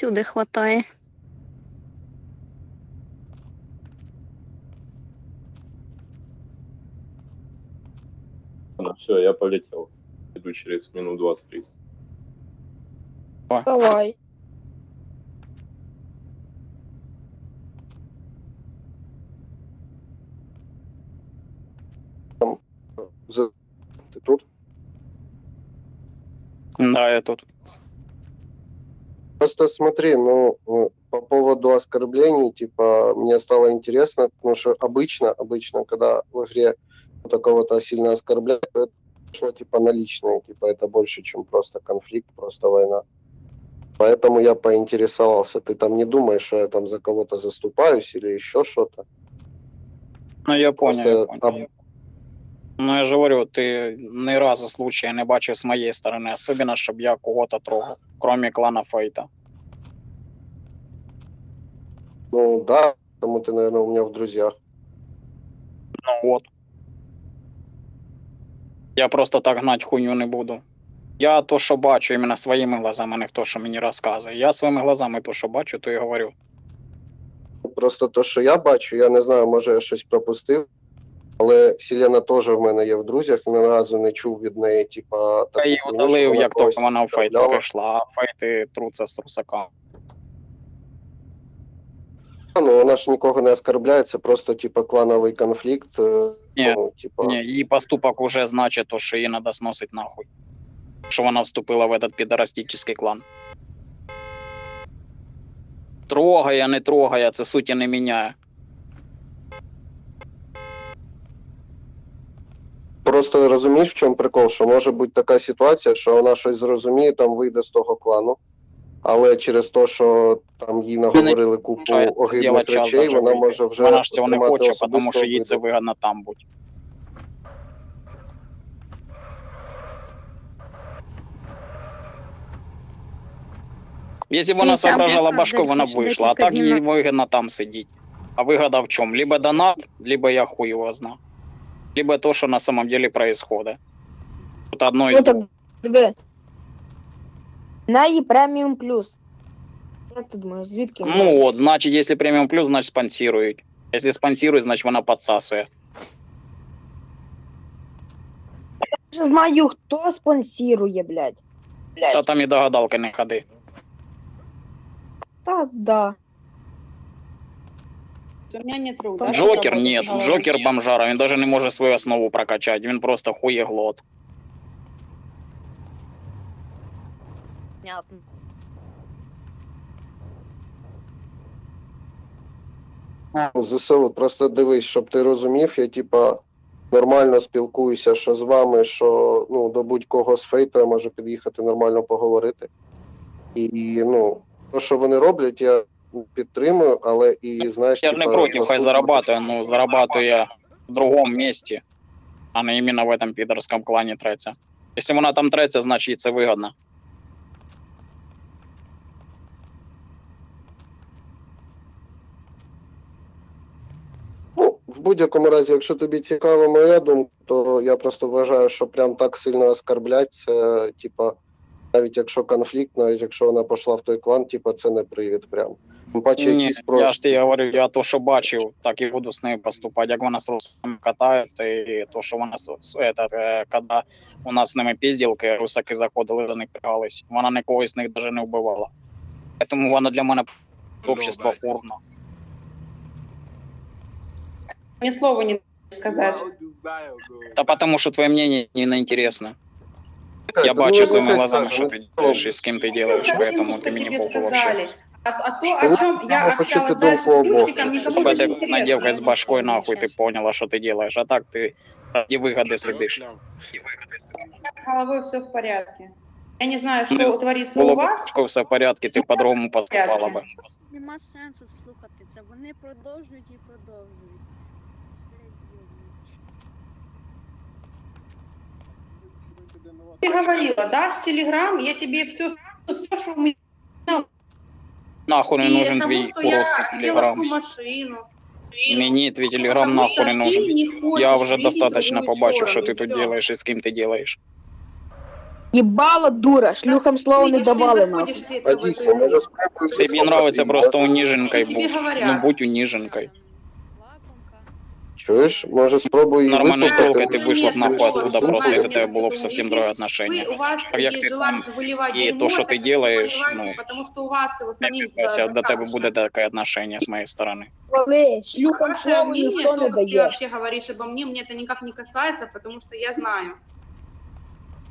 всюди хватає. Ну все, я полетел. Иду через минут 20-30. Давай. За- Ты тут? Да, я тут. Просто смотри, ну, э, по поводу оскорблений, типа, мне стало интересно, потому что обычно, обычно, когда в игре кто-то кого-то сильно оскорбляет, то это шло, типа, на личное, типа, это больше, чем просто конфликт, просто война. Поэтому я поинтересовался, ты там не думаешь, что я там за кого-то заступаюсь или еще что-то? Ну я понял, я Просто понял. Ну я ж говорю, ти ні разу случая не бачив з моєї сторони, особливо, щоб я кого-то трогав, кроме клана Фейта. Ну, да, потому ты, наверное, у меня в друзьях. Ну от. Я просто так гнать хуйню не буду. Я то, що бачу, іменно своїми глазами, не то, що мені розказує. Я своїми глазами то, що бачу, то і говорю. Просто то, що я бачу, я не знаю, може я щось пропустив. Але Селена теж в мене є в друзях, ні разу не чув від неї, типа, Я її удалив, як тільки вона в фейт перейшла, фейти труться з русаками. Ну, вона ж нікого не оскорбляє, це просто, типа, клановий конфлікт. е, Ні, ну, типа, Ні, її поступок уже значить, то, що її треба сносить нахуй. Що вона вступила в этот підорастический клан. Трогає, не трогає, це суті не міняє. Просто розумієш, в чому прикол, що може бути така ситуація, що вона щось зрозуміє, там вийде з того клану. Але через те, що там їй наговорили купу огидних речей, вона вийти. може вже Вона ж цього не хоче, тому що їй це вигідно там бути. Якщо б вона соображала прекрасно вона б вийшла, а так їй вигідно там сидіти. А вигода в чому? Либо донат, либо я хуй його знаю. Либо то, що на самом деле происходит. Тут одно Ну із так, диви. На її преміум плюс. Як ти думаєш, звідки? вона? Ну от, значить, якщо преміум плюс, значить спонсирують. Якщо спонсирують, значить вона підсасує. Я ж знаю, хто спонсірує, блядь. Та там і до гадалки не ходи. Та да. У меня нет рук, Там да? Джокер чтобы нет, Джокер бомжара, він даже не може свою основу прокачати, він просто хуєглот. Понятно. Ну, ЗСУ, просто дивись, щоб ти розумів, я типа нормально спілкуюся, що з вами, що ну до будь-кого з фейту я можу під'їхати нормально поговорити. І, і ну, то, що вони роблять, я підтримую, але і знаєш, Я ж не типа, проти, хай зарабатує, ну зарабатує в другому місці, а не іменно в этом підерському клані треться. Якщо вона там треться, значить їй це вигодно. Ну, в будь-якому разі, якщо тобі цікава моя думка, то я просто вважаю, що прям так сильно оскорблять, це типа, навіть якщо конфлікт, навіть якщо вона пішла в той клан, типа це не привід прям. Тим паче Ні, якісь я просто. ж тобі говорю, я то, що бачив, так і буду з нею поступати. Як вона з русаками катається, і то, що вона з- з- этот, е, коли у нас з ними пізділки, русаки заходили до них пригались, вона нікого з них навіть не вбивала. Тому вона для мене общество урно. Ни слова не сказать. Та потому що твоє мнение не інтересно. Та, Я ну, бачу нехай своими глазами, скаже, що ну, ты делаешь и с кем ты делаешь, Я поэтому потому ты что мне тебе похуй сказали. вообще. А, а то, о чем я Я общалась дальше с Плюсиком, никому не интересно. девкой с башкой нахуй ты поняла, что ты делаешь, а так ты ради выгоды сидишь. С головой все в порядке. Я не знаю, Ну, что творится Было у вас. башкой все в порядке, ты по-другому поступала бы. Нема сенсу слухати це. Вони продовжують і продовжують. Ты говорила, дашь телеграм, я тебе все, все, что у меня. Нахуй не И нужен тому, твій что я уродський села в ту телеграм. машину. Мені твій телеграм Потому нахуй что не ты нужен. не хочешь Я вже видеть достаточно другую побачив, що сторону, ти и тут всё. делаешь і з ким ти делаешь. Їбала дура, шлюхам слова не Видишь, ты давали нахуй. заходишь редко в эту Одійсно, игру. може спробуй. Тобі нравиться просто уніженкою Тобі бути. говорять. Ну будь уніженкою. Лакомка. Чуєш? Може спробуй Нормальной вислухати. телкой ты вышла б нахуй Нет, оттуда, ну, просто знаете, это тебе было бы если совсем другое Вы, отношение. у вас А як есть ти желание там- выливать и дерьмо, то, что так ты вы делаешь, выливаете, ну, потому что у вас его самих Ся, э, до тебе достаточно. буде таке отношение з моєї сторони. Коли шлюхам Ваше слова мнение, ніхто то, не как ты дає. вообще говоришь обо мне, мне это никак не касается, потому что я знаю.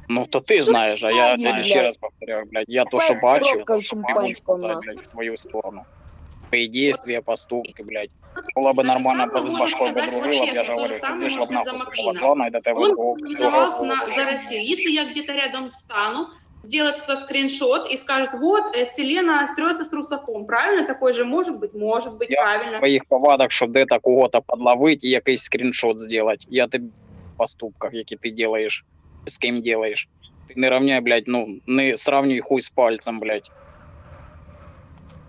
Ну то ти знаєш, а я Ой, тобі ще блядь. раз повторяю, блядь, я то, Давай що бачив, пробка то, що ти шампанського, буду нахуй. блядь, в твою сторону. Твої дії, поступки, блядь. Була би То же нормально самое б з можно башкою сказать подружила, б, я по-честному, ж то говорю, же ти самое вийшла б можно нахуй за з твого Макина. клана і до тебе Он другого претендовал на, за Россию. Если я где-то рядом встану, сделает кто-то скриншот и скажет, вот, э, Селена трется с Русаком, правильно? Такой же может быть? Может быть, Я правильно. твоїх повадок, щоб де-то кого-то подловити і якийсь скріншот зробити. Я тобі в поступках, які ти делаєш, з ким делаєш. Ти не равняй, блядь, ну, не сравнюй хуй з пальцем, блядь.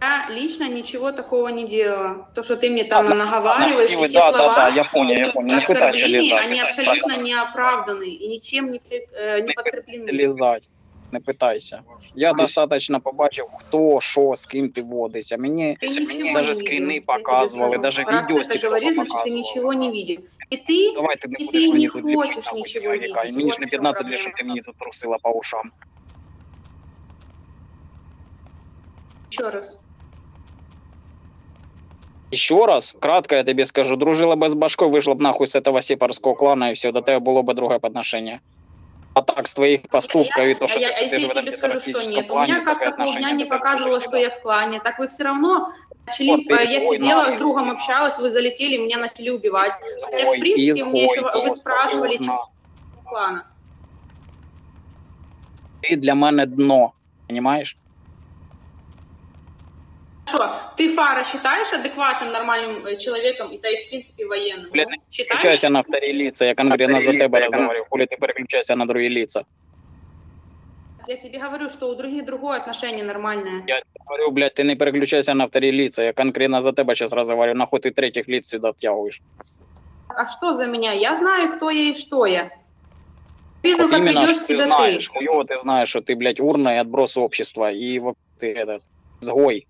Я лично ничего такого не делала. То, что ты мне там Да, наговариваешь, красивый, эти да, да, слова, да, я понял, я понял. Не пытайся оскорбления, лизать, они это абсолютно так. не оправданы и ничем не, при- э, не подкреплены. лізать. Не питайся. Я достатньо побачив, хто, що, з ким ти водишся. Мені Ты ничего мені не даже видел, скріни я тебе показували, скажу. даже Раз відео ты з так тіктока говоришь, значит, ты показували. ничего не видел. И ты, Давай ти не і будеш ти мені не тут хочеш ліпше нічого нахуй, видіти. Мені ж От не в чому 15 лет, проблема. щоб ти мені тут трусила по ушам. еще раз. Еще раз, кратко я тобі скажу, дружила би з башкою, вийшла б нахуй з этого сепарського клана, і все, до тебе було б друге отношение. А так, з твоїх поступків і то, а, що я, ти а если сидиш я в этом тебе скажу, что террористическом нет, у плане, меня таке как-то полдня отношение не до тебе показывало, всегда. что я в клане, так вы все равно начали, Вот ты э, я изгой, сидела нахуй. с другом, общалась, вы залетели, меня начали убивать. Хотя, в Ой, принципе, мне изгой, еще, вы просто спрашивали, дурно. что в клана. Ти для мене дно, понимаешь? Хорошо, ты Фара считаешь адекватным, нормальным э, человеком, и да и, в принципе, военным? Блин, ну? Считаешь? Переключайся на вторі лица, я конкретно за вторі тебе лица, я розговорю. Хули ти переключайся на другі лица. Я тебе говорю, что у других другое отношение нормальное. Я говорю, блядь, ти не переключайся на вторі лица, я конкретно за тебе зараз розговорю. Нахуй ти третіх лиц сюди втягуєш. А что за меня? Я знаю, кто я и что я. Вижу, Вот как именно, ведешь что ты себя знаешь, ты. хуёво ты знаешь, что ты, блядь, урна и отброс общества, и вот ты этот, сгой, и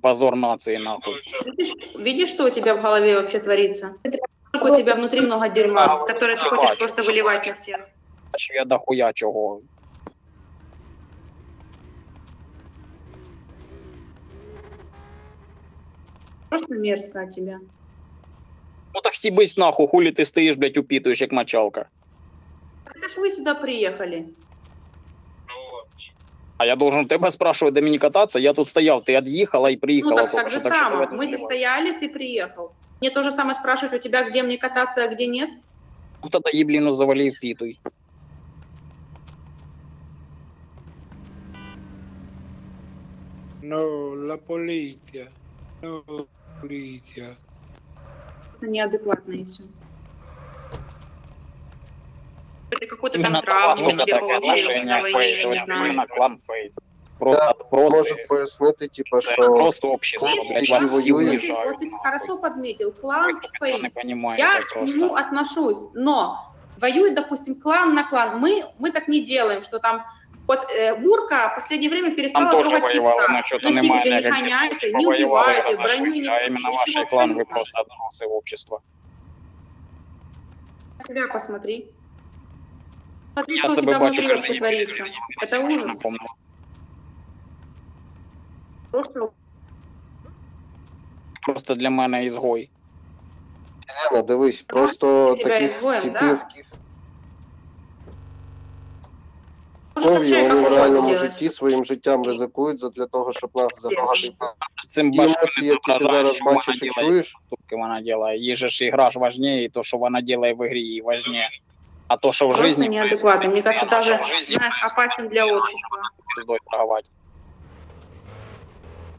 позор нации, нахуй. Видишь, видишь, что у тебя в голове вообще творится? Сколько у тебя внутри много дерьма, которое ты хочешь просто выливать на всех. Бачу я дохуя чого. Просто мерзко от тебя. Ну так стібись нахуй, хули ти стоїш, блядь, упітуєш, як мочалка. Это ж вы сюда приехали. А я должен тебе спрашивать, де мені кататися? Я тут стояв, ти від'їхала і Ну приїхала. так, только так же що, так що само. давай ти Мы здесь заливай. стояли, ты приехал. Мне то же самое спрашивать у тебя, где мне кататься, а где нет? Ну тоді їбліну завали і впітуй. No, la polizia. No, polizia. Просто неадекватно и все. Это какой-то там Именно травма классно, себе таке получил отношення на войне, фейт, я не от знаю. іменно клан фейт. Просто Може отброси, пояснити, типа, це що просто общество, Видишь, блядь, Які вас вот всі воюють. ты- унижають. вот ты хорошо подметил, Ви клан це не фейк. понимаете Я к просто. нему отношусь, но воюет, допустим, клан на клан. Мы, мы так не делаем, что там вот э, Бурка в последнее время перестала Там тоже трогать воевали, хипса. но что-то Ну, хип немає же не ніяких гоняйте, дискусій, не повоювали, убивайте, броню не розошлись, а іменно спустите, ваш ничего клан, ви абсолютно. просто отброси в общество. На себя посмотри. Смотри, Я что у себе тебя бачу внутри кожен вообще день. творится. Это ужас. Просто Просто для мене ізгой. Лена, дивись, просто Тебя таких изгоем, типів да? Кров'ю вообще вони в реальному делать? житті своїм життям ризикують задля того, щоб нас захистити. З цим Ті башкою емоції, які ти соображаєш, зараз що вона бачиш і ділає, чуєш, поступки вона ділає. Їй же ж ігра ж важніє, і то, що вона ділає в ігрі, їй важніє. А то, що в Просто житті неадекватно. Мне кажется, а даже житті знаешь, опасен для общества. пиздой торговать.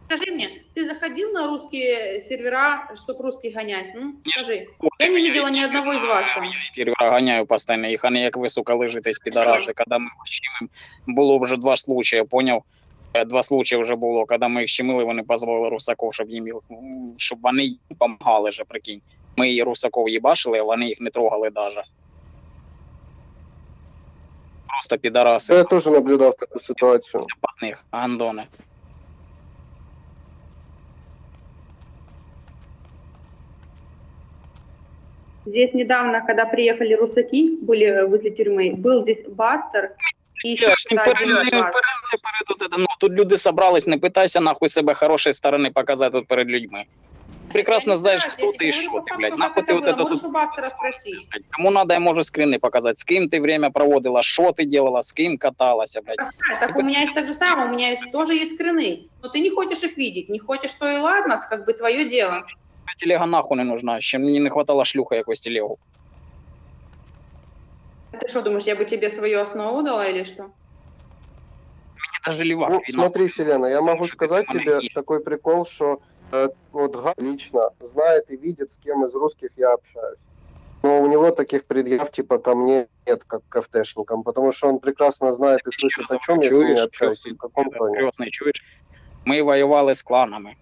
Скажи мне, ты заходил на русские сервера, чтобы русских гонять? Ну, скажи. Я не видела ни одного из вас там. Сервера ганяю постійно, їх, а не як ви, сука, лежитесь. Коли ми їх щемим, було вже два случаї, поняв? Е, Два случаї вже було, коли ми їх щемили, вони позволили русаков, щоб їм щоб вони їм допомагали вже, прикинь. Ми її русаков їбашили, а вони їх не трогали даже. Просто пидорасы. Я тоже наблюдал такую ситуацию. Все под них, гандоны. Здесь недавно, когда приехали русаки, были возле тюрьмы, был здесь Бастер и еще Я ж не один перед, ну, тут люди собрались, не питайся нахуй себе хорошої сторони показати тут перед людьми Прекрасно Я не знаешь, стараюсь, кто я ты тебе и говорю что по ты, факту, блядь. как Нахуй ты это вот было. это Можешь тут... у Бастера спросить. блядь. Кому надо, я можу скрины показать. С кем ты время проводила, что ты делала, с кем каталась, блядь. Оставь. Так у меня есть так же самое, у меня есть, тоже есть скрины. Но ты не хочешь их видеть, не хочешь, то и ладно, это как бы твое дело. Телега нахуй не нужна, ще мені не хватало шлюха якось телегу. Ты что думаешь, я бы тебе свою основу дала или что? Мені даже лівак Ну, видно. смотри, Селена, я могу Что сказать ты тебе помоги. такой прикол, что э, вот Га лично знает и видит, с кем из русских я общаюсь. Но у него таких предъяв типа ко мне нет, как к ФТшникам, потому что он прекрасно знает и слышит, о чем я с ними общаюсь и в каком. Крестний, чуєш? Ми воювали з кланами.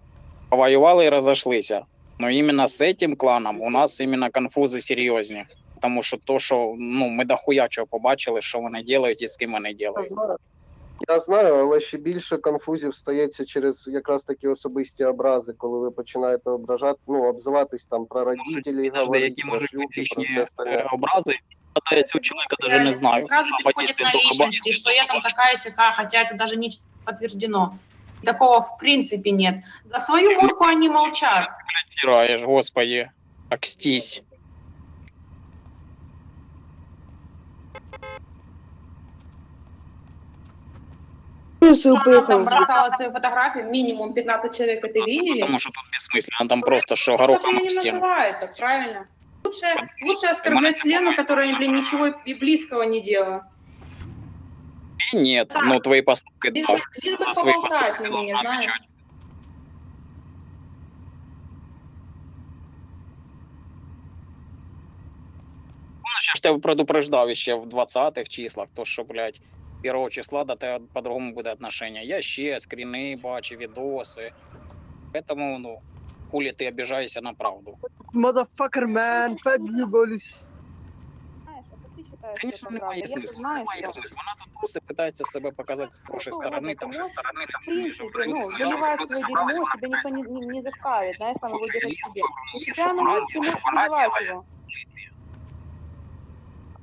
Повоювали і розійшлися. Но іменно з цим кланом у нас іменно конфузи серйозні. Тому що то, що ну, ми дохуя чого побачили, що вони роблять і з ким вони Я роблять. знаю. Я знаю, але ще більше конфузів стається через якраз такі особисті образи, коли ви починаєте ображати, ну, обзиватись там про родителей, Підожди, говорити які про можуть бути шлюхи, про лишні все остальне. е, образи. Та я цього чоловіка навіть не знаю. Сразу А переходит потім на тільки личности, бачив, что я там такая сяка, хотя это даже не подтверждено. Такого в принципе нет. За свою мурку они молчат. Тираєш, господи, окстись. Плюсы Она там поехали. бросала свои фотографии, минимум 15 человек это видели. Тому що тут безсмисленно, там просто що Потому что горохом я об не стіну. называю это, правильно? Лучше, лучше оскорблять Лену, которая, блин, ничего и близкого не делала. І ні, Так. ну твої поступки, Лишь да. бы, лишь бы За свои поболтать поступки на меня, должна знаешь. отвечать. Ну, ще ж тебе предупреждав ще в 20-х числах, то що, блядь, 1 числа до тебе по-другому буде отношення. Я ще скріни бачу, відоси. Поэтому, ну, хули ти обіжаєшся на правду. Motherfucker, man, побью, болюсь. Знаєш, а ти считаєш, що Звісно, це немає правда. Я смислу, знаю, немає що смислу. Вона тут просто питається себе показати з хорошої Ну, сторони, ладно, там ты же можешь, сторони, в там принципе, люди, ну, люди, выливать люди свое собрались, дерьмо, вона тебя никто не, не, не заставит, знаешь, там его держать в себе. Їй, Ты що прямо вона русский делає, можешь що вона выливать делає. его.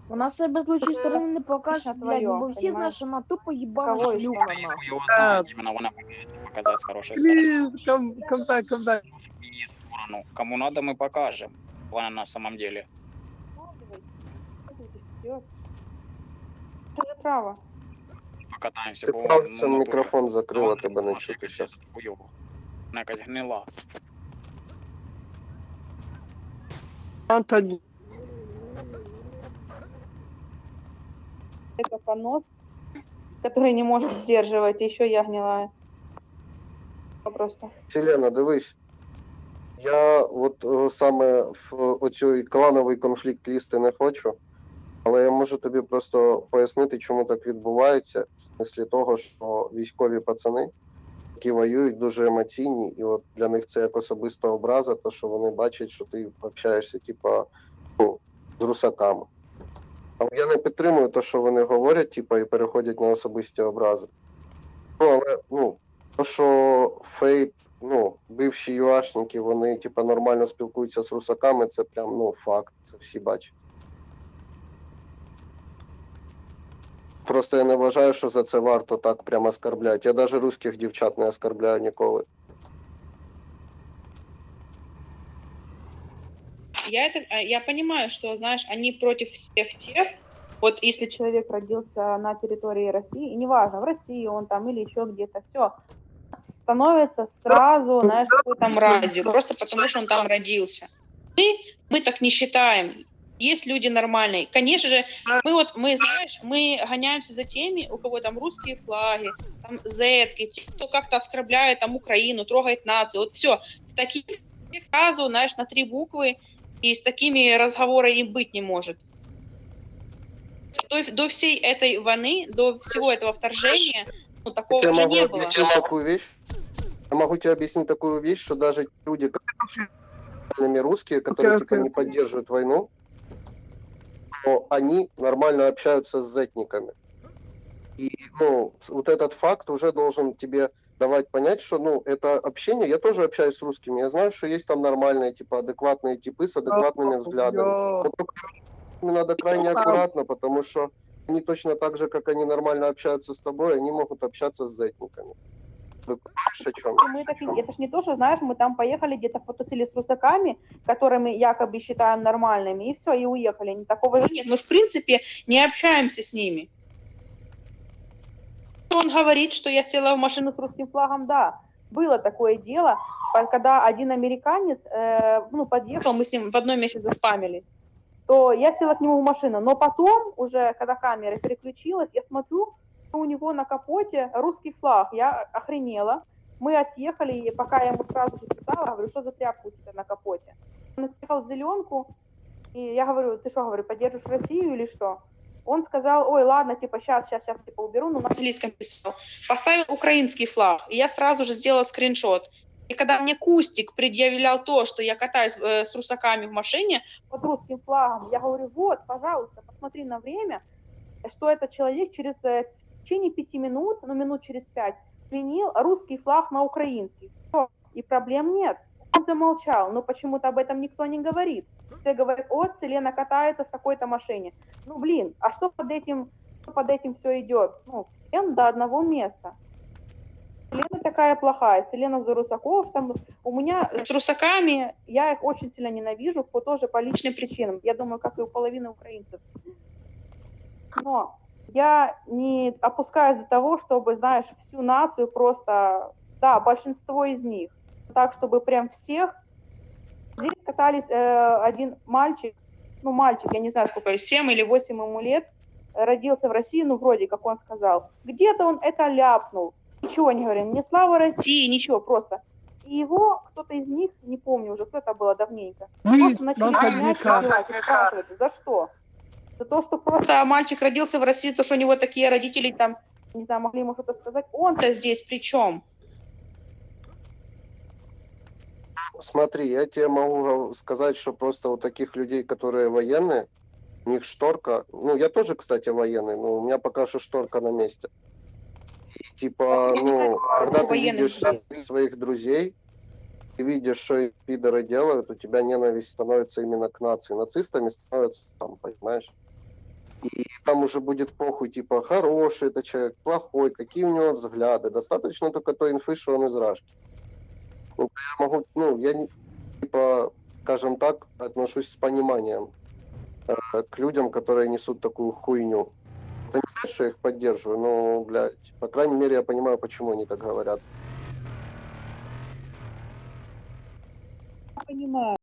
Вона себе з лучшої сторони не покаже, блядь, ну, бо всі знають, що вона тупо їбала Кого шлюха, Та їх нахуй. його знають, іменно вона боїться показати з хорошої сторони. Please, come, come back, come back. В її сторону. Кому надо, ми покажемо. Вона на самом деле. Це право. Покатаємося, Ти бо правда, ну, це натурі. мікрофон закрила, Вона тебе не якась чутися. хуйова. Вона якась гнила. Антони. Это понос, который не может сдерживать, еще я гнилая. Просто. Селена, дивись. Я от е, саме в оцій клановий конфлікт лізти не хочу, але я можу тобі просто пояснити, чому так відбувається. В смислі того, що військові пацани, які воюють, дуже емоційні, і от для них це як особиста образа, то що вони бачать, що ти общаєшся, типа, ну, з русаками. Але я не підтримую те, що вони говорять, типа, і переходять на особисті образи. Ну, але ну, то, що Фейт, ну, бивші юашники, вони типа нормально спілкуються з русаками, це прям ну факт, це всі бачать. Просто я не вважаю, що за це варто так прямо оскорбляти. Я навіть русських дівчат не оскорбляю ніколи. Я это, а, я понимаю, что, знаешь, они против всех тех, вот если Человек родился на территории России, и неважно, в России он там или еще где-то, все, становится сразу, знаешь, какой-то мразью, просто потому что он там родился. Мы, мы так не считаем. Есть люди нормальные. Конечно же, мы вот, мы, знаешь, мы гоняемся за теми, у кого там русские флаги, там зетки, те, кто как-то оскорбляет там Украину, трогает нацию. Вот все. Таких сразу, знаешь, на три буквы, и с такими разговора и быть не может. До, до всей этой войны, до всего этого вторжения, ну, такого Я же могу не было. объяснить такую вещь. Я могу тебе объяснить такую вещь, что даже люди, которые русские, которые типа не поддерживают войну, но они нормально общаются с зетниками. И, ну, вот этот факт уже должен тебе давать понять, что, ну, это общение, я тоже общаюсь с русскими, я знаю, что есть там нормальные, типа, адекватные типы с адекватными взглядами. Но только надо крайне аккуратно, потому что они точно так же, как они нормально общаются с тобой, они могут общаться с зетниками. Вы понимаешь, о чем? Мы так, это ж не то, что, знаешь, мы там поехали, где-то потусили с русаками, которыми якобы считаем нормальными, и все, и уехали. Не такого же Нет, мы в принципе не общаемся с ними. Он говорит, что я села в машину. с русским флагом, да. Было такое дело, по- когда один американец, э, ну, подъехал, Мы с ним в одном месте заспамились. то я села к нему в машину. Но потом, уже когда камера переключилась, я смотрю, что у него на капоте русский флаг. Я охренела. Мы отъехали, и пока я ему сразу же писала, говорю, что за тряпка у тебя на капоте? Он отъехал в зеленку, и я говорю, ты что, говорю, поддержишь Россию или что? Он сказал, ой, ладно, типа, сейчас, сейчас, сейчас, типа, уберу, ну, на английском писал. Поставил украинский флаг, и я сразу же сделала скриншот. И когда мне Кустик предъявлял то, что я катаюсь э, с русаками в машине, под русским флагом. Я говорю, вот, пожалуйста, посмотри на время, что этот человек через э, в течение пяти минут, ну минут через пять, сменил русский флаг на украинский. И проблем нет. Он замолчал, но почему-то об этом никто не говорит. Все говорят, о, Селена катается в такой-то машине. Ну, блин, а что под этим, что под этим все идет? Ну, всем до одного места. Селена такая плохая, Селена за русаков, там, у меня с русаками я их очень сильно ненавижу, по, тоже по личным причинам. Я думаю, как и у половины украинцев. Но я не опускаюсь до того, чтобы, знаешь, всю нацию просто, да, большинство из них, так, чтобы прям всех. Здесь катались э, один мальчик, ну, мальчик, я не знаю, сколько, 7 или 8 ему лет, родился в России, ну, вроде, как он сказал. Где-то он это ляпнул. Ничего не говорил, не слава России, ничего, просто. И его, кто-то из них, не помню уже, кто это было давненько, Please, просто начали гонять, за что? За то, что просто, мальчик родился в России, то, что у него такие родители там, не знаю, могли ему что-то сказать, он он-то здесь при чем? Смотри, я тебе могу сказать, что просто у таких людей, которые военные, у них шторка, ну, я тоже, кстати, военный, но у меня пока что шторка на месте. И, типа, ну, когда ты видишь своих друзей, ты видишь, что пидоры делают, у тебя ненависть становится именно к нации. Нацистами становятся там, понимаешь? И там уже будет похуй, типа, хороший это человек, плохой, какие у него взгляды. Достаточно только той инфы, что он из Рашки. Ну, я могу, ну, я не, типа, скажем так, отношусь с пониманием э, к людям, которые несут такую хуйню. Это не значит, что я их поддерживаю, но, блядь, по крайней мере, я понимаю, почему они так говорят. понимаю.